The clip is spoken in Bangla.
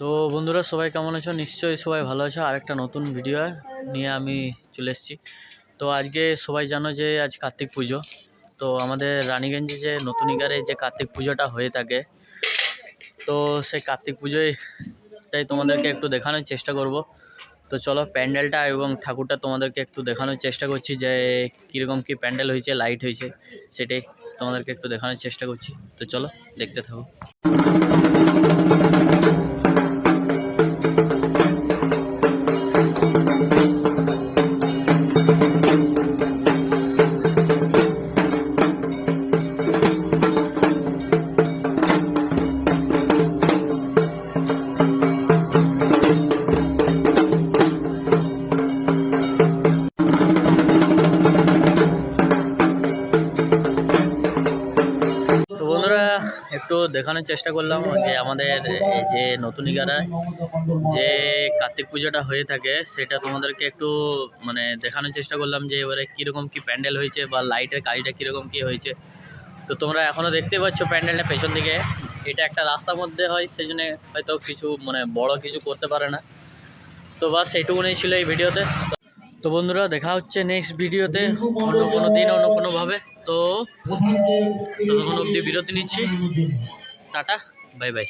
তো বন্ধুরা, সবাই কেমন আছো? নিশ্চয়ই সবাই ভালো আছো। আরেকটা নতুন ভিডিও নিয়ে আমি চলে এসেছি। তো আজকে সবাই জানো যে আজ কার্তিক পুজো। তো আমাদের রানীগঞ্জে যে নতুন ইগারে যে কার্তিক পুজোটা হয়ে থাকে, তো সেই কার্তিক পুজোয় তোমাদেরকে একটু দেখানোর চেষ্টা করব। তো চলো, প্যান্ডেলটা এবং ঠাকুরটা তোমাদেরকে একটু দেখানোর চেষ্টা করছি যে কীরকম কী প্যান্ডেল হয়েছে, লাইট হয়েছে, সেটাই তোমাদেরকে একটু দেখানোর চেষ্টা করছি। তো চলো, দেখতে থাকো। একটু দেখানোর চেষ্টা করলাম যে আমাদের এই যে নতুন ইগারায় যে কার্তিক পুজোটা হয়ে থাকে, সেটা তোমাদেরকে একটু মানে দেখানোর চেষ্টা করলাম যে এবারে কীরকম কি প্যান্ডেল হয়েছে বা লাইটের কাজটা কীরকম কি হয়েছে। তো তোমরা এখনও দেখতে পাচ্ছ প্যান্ডেলটা পেছন দিকে। এটা একটা রাস্তার মধ্যে হয় সেই জন্য হয়তো কিছু মানে বড় কিছু করতে পারে না। তো বাস এইটুকুনি ছিল এই ভিডিওতে। তো বন্ধুরা, দেখা হচ্ছে নেক্সট ভিডিওতে অন্য কোনো দিন, অন্য কোনোভাবে। তো ততক্ষণ অব্দি বিরতি নিচ্ছি। টাটা বাই বাই।